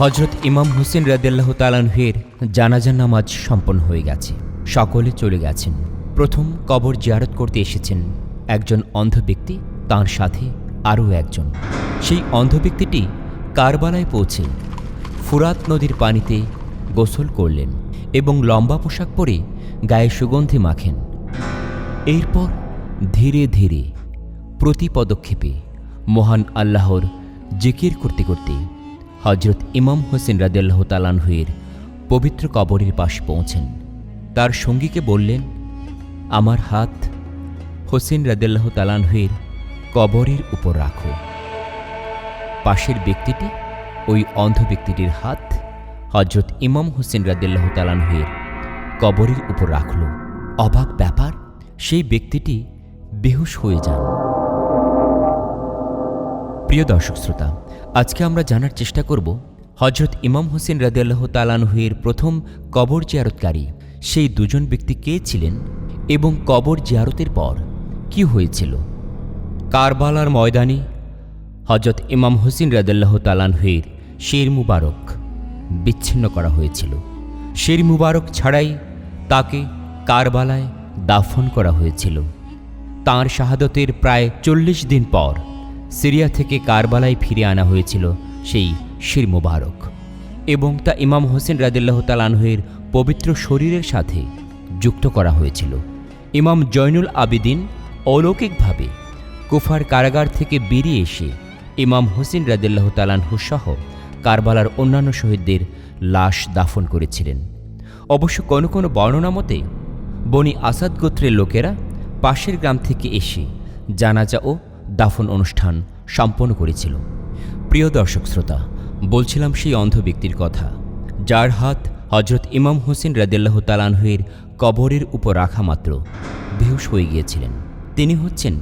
হজরত ইমাম হুসেন রাদিল্লাহ তালানহের জানাজা নামাজ সম্পন্ন হয়ে গেছে। সকলে চলে গেছেন। প্রথম কবর জিয়ারত করতে এসেছেন একজন অন্ধ ব্যক্তি, তার সাথে আরও একজন। সেই অন্ধ ব্যক্তিটি কারবালায় পৌঁছে ফুরাত নদীর পানিতে গোসল করলেন এবং লম্বা পোশাক পরে গায়ে সুগন্ধি মাখেন। এরপর ধীরে ধীরে প্রতি পদক্ষেপে মহান আল্লাহর জিকির করতে করতে হজরত ইমাম হোসেন রাদিল্লাহ তালানহুয়ের পবিত্র কবরের পাশে পৌঁছেন। তার সঙ্গীকে বললেন, আমার হাত হোসেন রাদিল্লাহ তালানহুয়ের কবরের উপর রাখো। পাশের ব্যক্তিটি ওই অন্ধ ব্যক্তিটির হাত হজরত ইমাম হোসেন রাদিল্লাহ তালানহুয়ের কবরের উপর রাখল। অবাক ব্যাপার, সেই ব্যক্তিটি বেহুশ হয়ে যান। প্রিয় দর্শক শ্রোতা, আজকে আমরা জানার চেষ্টা করব হজরত ইমাম হোসেন রাদিয়াল্লাহ তালানহুয়ের প্রথম কবর জিয়ারতকারী। সেই দুজন ব্যক্তি কে ছিলেন এবং কবর জিয়ারতের পর কি হয়েছিল? কারবালার ময়দানে হজরত ইমাম হোসেন রাদিয়াল্লাহ তালানহুয়ের শের মুবারক বিচ্ছিন্ন করা হয়েছিল। শের মুবারক ছাড়াই তাকে কারবালায় দাফন করা হয়েছিল। তাঁর শাহাদতের প্রায় চল্লিশ দিন পর সিরিয়া থেকে কারবালায় ফিরে আনা হয়েছিল সেই শির মুবারক। এবং তা ইমাম হোসেন রাদিল্লাহ তালানহের পবিত্র শরীরের সাথে যুক্ত করা হয়েছিল। ইমাম জয়নুল আবিদিন অলৌকিকভাবে কুফার কারাগার থেকে বেরিয়ে এসে ইমাম হোসেন রাদিল্লাহ তালানহু সহ কারবালার অন্যান্য শহীদদের লাশ দাফন করেছিলেন। অবশ্য কোনো কোনো বর্ণনা মতে বনি আসাদ গোত্রের লোকেরা পাশের গ্রাম থেকে এসে জানাজা ও দাফন অনুষ্ঠান সম্পন্ন করেছিল। প্রিয় দর্শক শ্রোতা, বলছিলাম সেই অন্ধ ব্যক্তির কথা, যার হাত হজরত ইমাম হোসেন রাদিল্লাহ তালানহুয়ের কবরের উপর রাখা মাত্র বেহুশ হয়ে গিয়েছিলেন। তিনি হচ্ছেন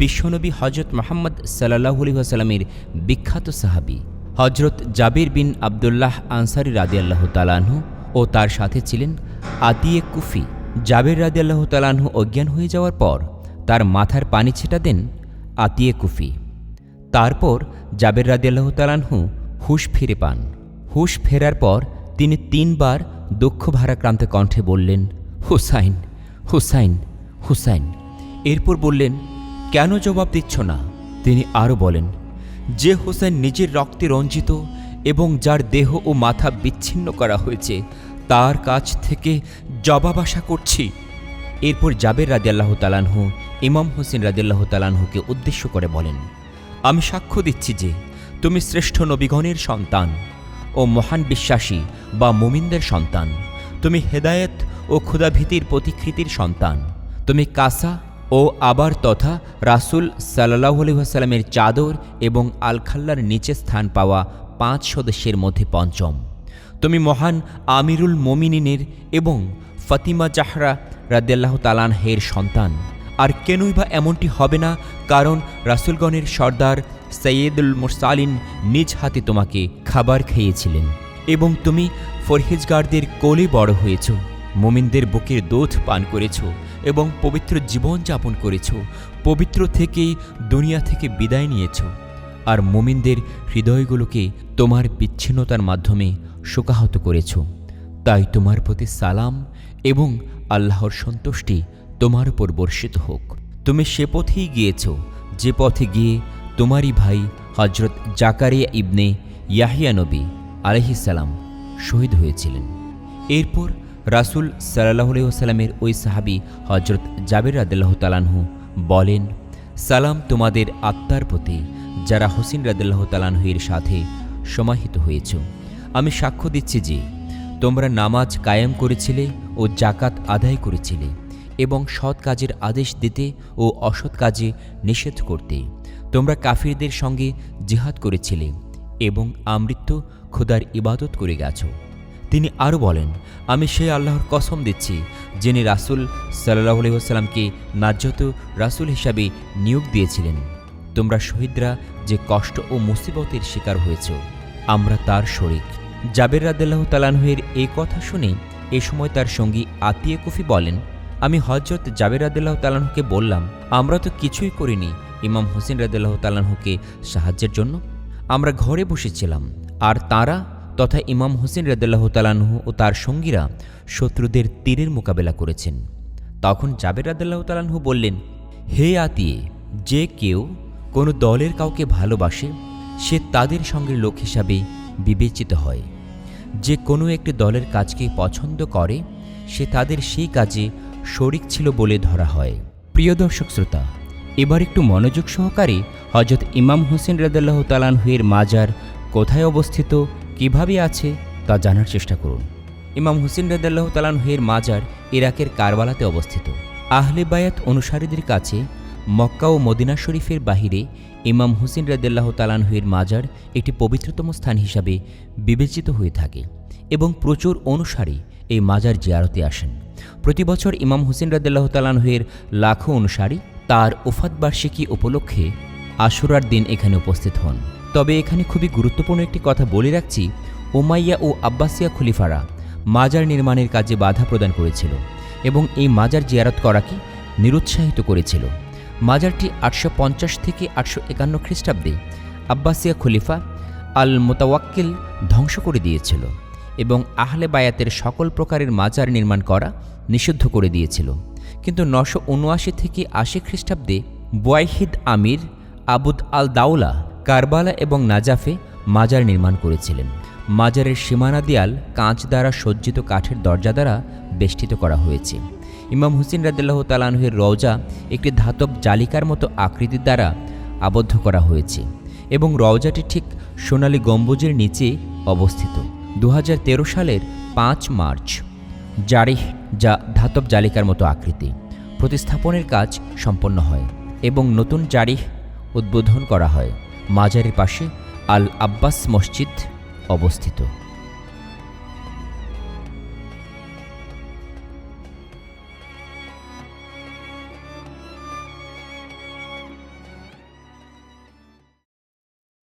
বিশ্বনবী হজরত মোহাম্মদ সাল্লাহ আসালামের বিখ্যাত সাহাবি হজরত জাবির বিন আবদুল্লাহ আনসারি রাদিয়াল্লাহ তালানহু ও তার সাথে ছিলেন আতিয়ে কুফি। জাবের রাদিয়াল্লাহ তালানহু অজ্ঞান হয়ে যাওয়ার পর তার মাথার পানি ছেটা দেন আতিয়ে কুফি তারপর জাবের রাদিয়াল্লাহ তালানহু হুশ ফিরে পান। হুশ ফেরার পর তিনি তিনবার দুঃখ ভারাক্রান্ত কণ্ঠে বললেন, হুসাইন হুসাইন হুসাইন। এরপর বললেন, কেন জবাব দিচ্ছ না? তিনি আরও বলেন, যে হোসেন নিজের রক্তে রঞ্জিত এবং যার দেহ ও মাথা বিচ্ছিন্ন করা হয়েছে, তার কাছ থেকে জবাব আশা করছি। এরপর জাবের রাদিয়াল্লাহ তালানহু ইমাম হোসেন রাদিয়াল্লাহ তালানহুকে উদ্দেশ্য করে বলেন, আমি সাক্ষ্য দিচ্ছি যে তুমি শ্রেষ্ঠ নবীগণের সন্তান ও মহান বিশ্বাসী বা মুমিনদের সন্তান। তুমি হেদায়েত ও ক্ষুদাভীতির প্রতিকৃতির সন্তান। তুমি কাসা ও আবার তথা রাসুল সাল্লাহ আলহামের চাদর এবং আলখাল্লার নিচে স্থান পাওয়া পাঁচ সদস্যের মধ্যে পঞ্চম। তুমি মহান আমিরুল মোমিনিনের এবং ফাতিমা জাহরা রাদ্দাল্লাহ তালানহের সন্তান। আর কেনই বা এমনটি হবে না, কারণ রাসুলগণের সর্দার সৈয়দুল মুরসালিন নিজ হাতে তোমাকে খাবার খেয়েছিলেন। এবং তুমি ফরহেজগারদের কোলে বড় হয়েছ, মোমিনদের বুকের দোধ পান করেছ এবং পবিত্র জীবন যাপন করেছ, পবিত্র থেকেই দুনিয়া থেকে বিদায় নিয়েছ। আর মোমিনদের হৃদয়গুলোকে তোমার বিচ্ছিন্নতার মাধ্যমে শোকাহত করেছ। তাই তোমার প্রতি সালাম এবং আল্লাহর সন্তুষ্টি তোমার উপর বর্ষিত হোক। তুমি সে পথেই গিয়েছ, যে পথে গিয়ে তোমারই ভাই হজরত জাকারিয়া ইবনে ইয়াহিয়া নবী আলহিসাল্লাম শহীদ হয়েছিলেন। এরপর রাসুল সাল্লাহ সাল্লামের ওই সাহাবি হজরত জাবের রাদিল্লাহ তালানহু বলেন, সালাম তোমাদের আত্মার প্রতি, যারা হোসেন রাদিল্লাহ তালানহুয়ের সাথে সমাহিত হয়েছ। আমি সাক্ষ্য দিচ্ছি যে তোমরা নামাজ কায়েম করেছিলে ও জাকাত আদায় করেছিলে এবং সৎ কাজের আদেশ দিতে ও অসৎ কাজে নিষেধ করতে। তোমরা কাফিরদের সঙ্গে জিহাদ করেছিলে এবং আমৃত্য খোদার ইবাদত করে গেছ। তিনি আরও বলেন, আমি সেই আল্লাহর কসম দিচ্ছি, যিনি রাসুল সাল্লাহ আলহিহাস্লামকে নাজ্যত রাসুল হিসাবে নিয়োগ দিয়েছিলেন। তোমরা শহীদরা যে কষ্ট ও মুসিবতের শিকার হয়েছ, আমরা তার শরিক। জাবের রাদ্দাল্লাহ তালানহের এই কথা শুনে এ সময় তার সঙ্গী আতিয়ে কুফি বলেন, আমি হজরত জাবের রাদ্দাল্লাহ তালানহুকে বললাম, আমরা তো কিছুই করিনি, ইমাম হোসেন রাদ্দাল্লাহ তালানহুকে সাহায্যের জন্য। আমরা ঘরে বসেছিলাম, আর তারা তথা ইমাম হোসেন রেদাল্লাহ তালানহু ও তার সঙ্গীরা শত্রুদের তীরের মোকাবেলা করেছেন। তখন জাবের রাদাল্লাহ তালানহু বললেন, হে আতিয়ে, যে কেউ কোনো দলের কাউকে ভালোবাসে, সে তাদের সঙ্গে লোক হিসাবে বিবেচিত হয়। যে কোনো একটি দলের কাজকে পছন্দ করে, সে তাদের সেই কাজে শরিক ছিল বলে ধরা হয়। প্রিয় দর্শক শ্রোতা, এবার একটু মনোযোগ সহকারে হজরত ইমাম হোসেন রাদাল্লাহ তালানহুয়ের মাজার কোথায় অবস্থিত, কীভাবে আছে, তা জানার চেষ্টা করুন। ইমাম হুসেন রাদাল্লাহ তালানহুয়ের মাজার ইরাকের কারবালাতে অবস্থিত। আহলে বায়াত অনুসারীদের কাছে মক্কা ও মদিনা শরীফের বাহিরে ইমাম হুসেন রাদাল্লাহ তালানহুয়ের মাজার একটি পবিত্রতম স্থান হিসাবে বিবেচিত হয়ে থাকে এবং প্রচুর অনুসারী এই মাজার জিয়ারতে আসেন। প্রতি বছর ইমাম হুসেন রাদাল্লাহ তালানহুয়ের লাখো অনুসারী তার ওফাত বার্ষিকী উপলক্ষে আশুরার দিন এখানে উপস্থিত হন। তবে এখানে খুবই গুরুত্বপূর্ণ একটি কথা বলে রাখছি ওমাইয়া ও আব্বাসিয়া খলিফারা মাজার নির্মাণের কাজে বাধা প্রদান করেছিল এবং এই মাজার জিয়ারত করাকে নিরুৎসাহিত করেছিল। মাজারটি আটশো পঞ্চাশ থেকে আটশো একান্ন খ্রিস্টাব্দে আব্বাসিয়া খলিফা আল মোতাওয়াক্কিল ধ্বংস করে দিয়েছিল এবং আহলে বায়াতের সকল প্রকারের মাজার নির্মাণ করা নিষিদ্ধ করে দিয়েছিল। কিন্তু নশো উনআশি থেকে আশি খ্রিস্টাব্দে বয়হিদ আমির আবুদ আল দাউলা কারবালা এবং নাজাফে মাজার নির্মাণ করেছিলেন। মাজারের সীমানা দেয়াল কাঁচ দ্বারা সজ্জিত কাঠের দরজা দ্বারা বেষ্টিত করা হয়েছে। ইমাম হুসেন রাদিল্লাহ তালানহের রওজা একটি ধাতব জালিকার মতো আকৃতির দ্বারা আবদ্ধ করা হয়েছে এবং রওজাটি ঠিক সোনালী গম্বুজের নিচে অবস্থিত। দু হাজার তেরো সালের পাঁচ মার্চ, জারিহ যা ধাতব জালিকার মতো আকৃতি, প্রতিস্থাপনের কাজ সম্পন্ন হয় এবং নতুন জারিহ উদ্বোধন করা হয়। মাজারের পাশে আল আব্বাস মসজিদ অবস্থিত।